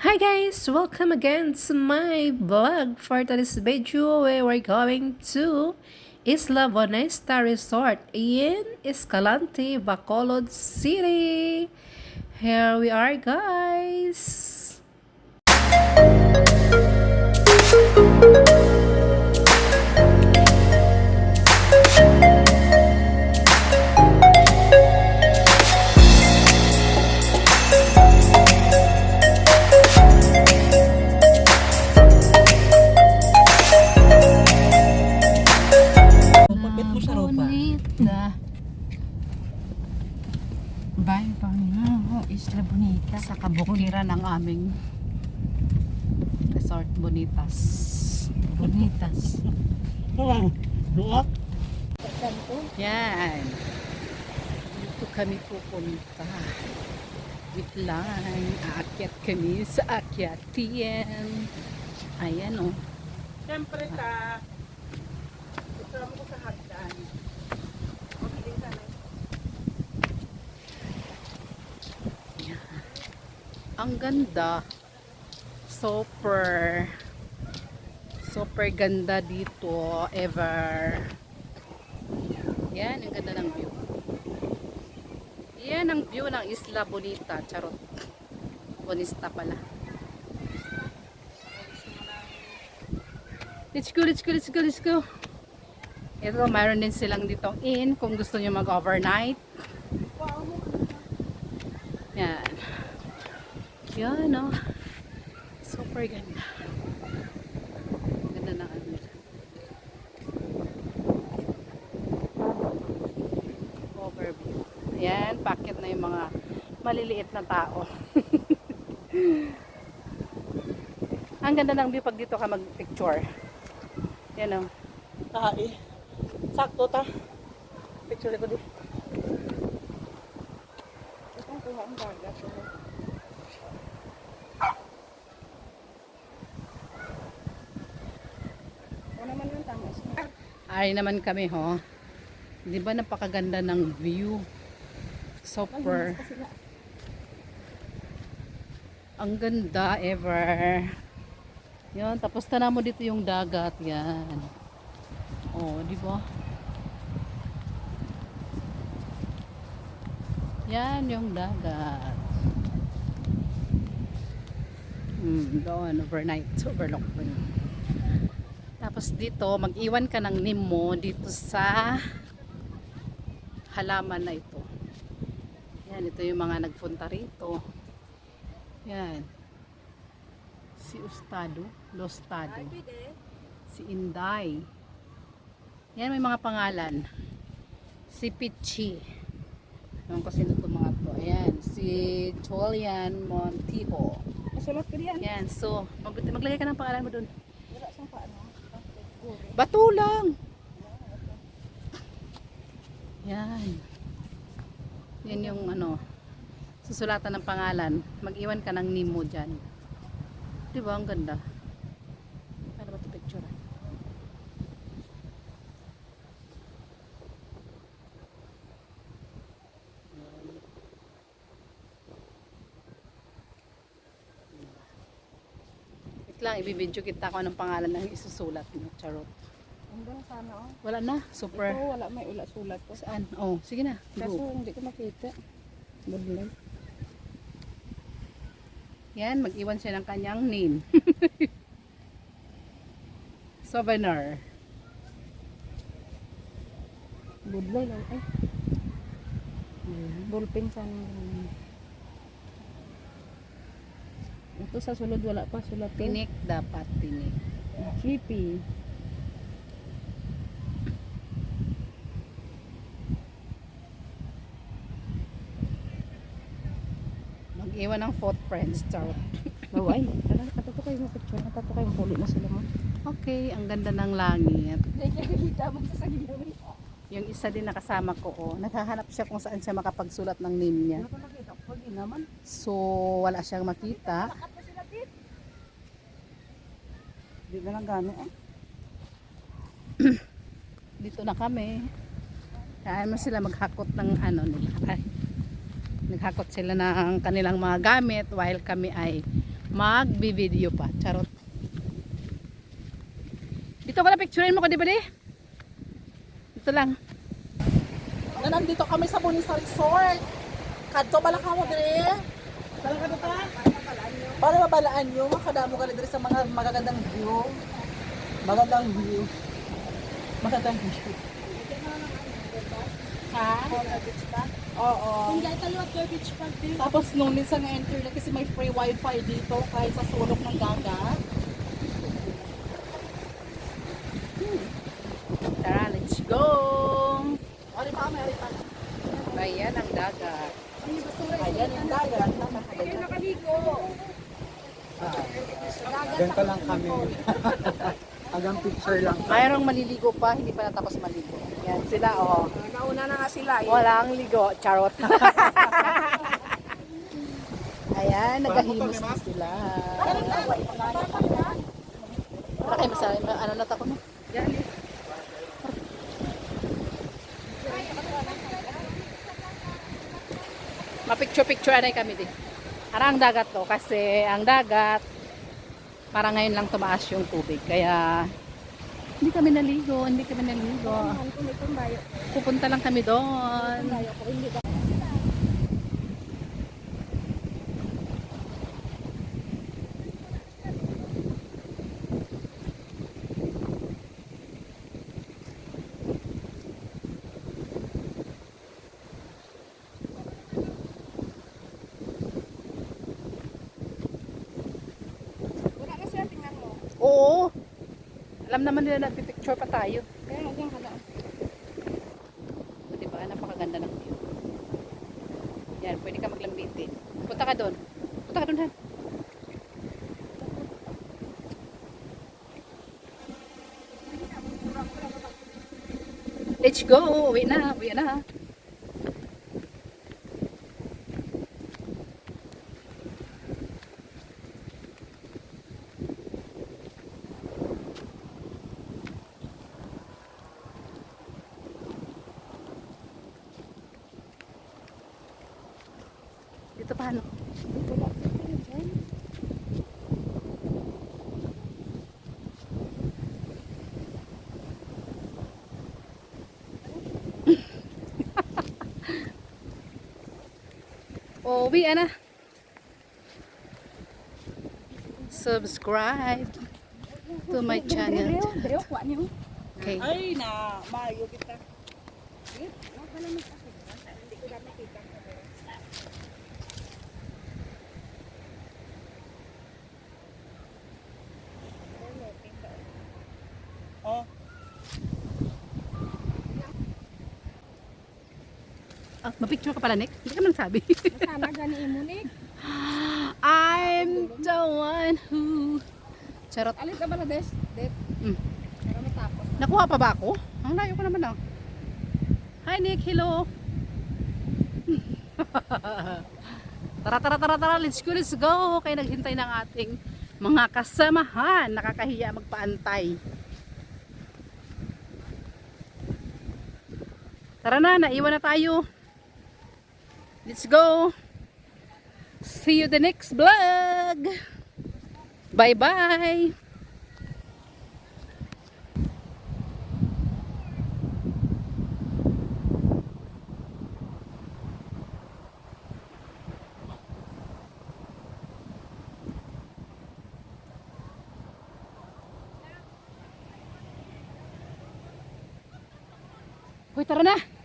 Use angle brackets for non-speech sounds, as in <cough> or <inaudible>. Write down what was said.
Hi guys! Welcome again to my vlog for today's video where we're going to Isla Bonesta Resort in Escalante, Bacolod City. Here we are guys! Isla Bonita. Sa kabukiran ng aming Resort Bonitas. Bonitas. Luwak. Yan. Dito kami pupunta. Wait lang. Aakyat kami sa akyatian. Ayan oh. Siyempre ta, kasama ko sa hagdan. Mabiling ka na. Ang ganda. Super. Super ganda dito. Ever. Yan, ang ganda ng view. Yan ang view ng Isla Bonita. Charot. Bonista pala. Let's go, let's go, let's go, let's go. Ito, mayroon din silang ditong inn kung gusto nyo mag-overnight. Yan. Yan, no? Super ganda. Ganda ng ano nila. Overview. Ayan, packet na yung mga maliliit na tao. <laughs> Ang ganda ng view pag dito ka mag-picture. Yan, oh. Tahi. Sakto ta. Picture ko di. Itong kuha ang dagat. Ano naman yung tama? Ay naman kami, ho. Di ba napakaganda ng view? Super. Ang ganda ever. Yan, tapos tanaw mo dito yung dagat, yan. Oh, di ba? Yan yung dagat. Hmm, doon, overnight, overlook mo. Tapos dito, mag-iwan ka ng nim mo dito sa halaman na ito. Yan, ito yung mga nagpunta rito. Yan. Si Ustado, Lostado. Si Inday. Yan, may mga pangalan. Si Pichi. Ewan ko sino itong mga to. Ayan, si Julian Montijo. Masulat ko diyan. Yan, so, mag maglagay ka ng pangalan mo dun. Wala sa paano. Bato lang. Yan. Yan yung ano, susulatan ng pangalan. Mag-iwan ka ng name mo dyan. Di ba? Ang ganda. Ano ba ito picture? ah? Wait lang, ibibidyo kita ko ng pangalan ng isusulat mo. Charot. Hanggang sana oh. Wala na. Super. Ito wala may ulat sulat ko. Saan? Oh, sige na. Kaso Go. hindi ko makita. Budlay. Yan, mag-iwan siya ng kanyang name. <laughs> Souvenir. Budlay lang. Ay. Ballpen sana. Ito sa sulod wala pa sulat ko. Tinik dapat tinik. Chippy. Mag-iwan ng footprints. Charot. <laughs> Ay. Tara, katato kayo mo picture. Katato kayo huli na sila mo. Okay, ang ganda ng langit. Nakikita mo sa. Yung isa din nakasama ko, oh, naghahanap siya kung saan siya makapagsulat ng name niya. Naman. So, wala siyang makita. Di na lang gano'n eh. <clears throat> Dito na kami. Kaya mo sila maghakot ng ano nila. Ay, Naghakot sila ng kanilang mga gamit while kami ay magbi-video pa. Charot. Dito ka na picturein mo ko, di ba di? Dito lang. Na nandito kami sa Bonisa Resort. Kadto bala ka mo dire. Bala ka ta? Para mabalaan nyo, makadamo ka dire sa mga magagandang view. Magandang view. Magandang view. Ha? Oo. Hindi ito luwag ko beach park din. Tapos nung minsan enter na kasi may free wifi dito kahit sa sulok ng dagat. Tara, let's go! Ari pa kami, ari pa. Ayan ang dagat. Ayan yung dagat. Kayo nakaligo. Lang kami. Hanggang picture lang. Mayroong maliligo pa, hindi pa natapos maligo. Yan sila, oh. Nauna na nga sila. eh. Walang ligo, charot. Ayan, nagahimos na sila. Para kayo masaya, ano na ako no? Yan Mapicture-picture anay kami din. Ara ang dagat to kasi ang dagat para ngayon lang tumaas yung tubig. Kaya hindi kami naligo, hindi kami naligo. Pupunta lang kami doon. Bayo ko. Hindi ba? Wala na siya, tingnan mo. Oo. Alam naman nila nagpipicture pa tayo. Kaya hanggang ka na. Diba? Napakaganda ng view. Yan, pwede ka maglambitin. Punta ka doon. Punta ka doon, Han. Let's go! Uwi na, uwi na. Dito pa, ano? <laughs> Oh, uwi na. Subscribe to my channel. Okay. Ay na, mayo kita. Oh, mapicture ka pala, Nick? Hindi ka man sabi. Kasama gani imunik. I'm the one who... Charot. Alit ka ba na des? Det. Mm. Para matapos. Nakuha pa ba ako? Ang layo ko naman ah. Hi Nick, hello. <laughs> tara, tara, tara, tara, let's go, let's go. Kaya naghintay ng ating mga kasamahan. Nakakahiya magpaantay. Tara na, naiwan na tayo. Let's go. See you the next vlog. Bye-bye. Hoy, tara na.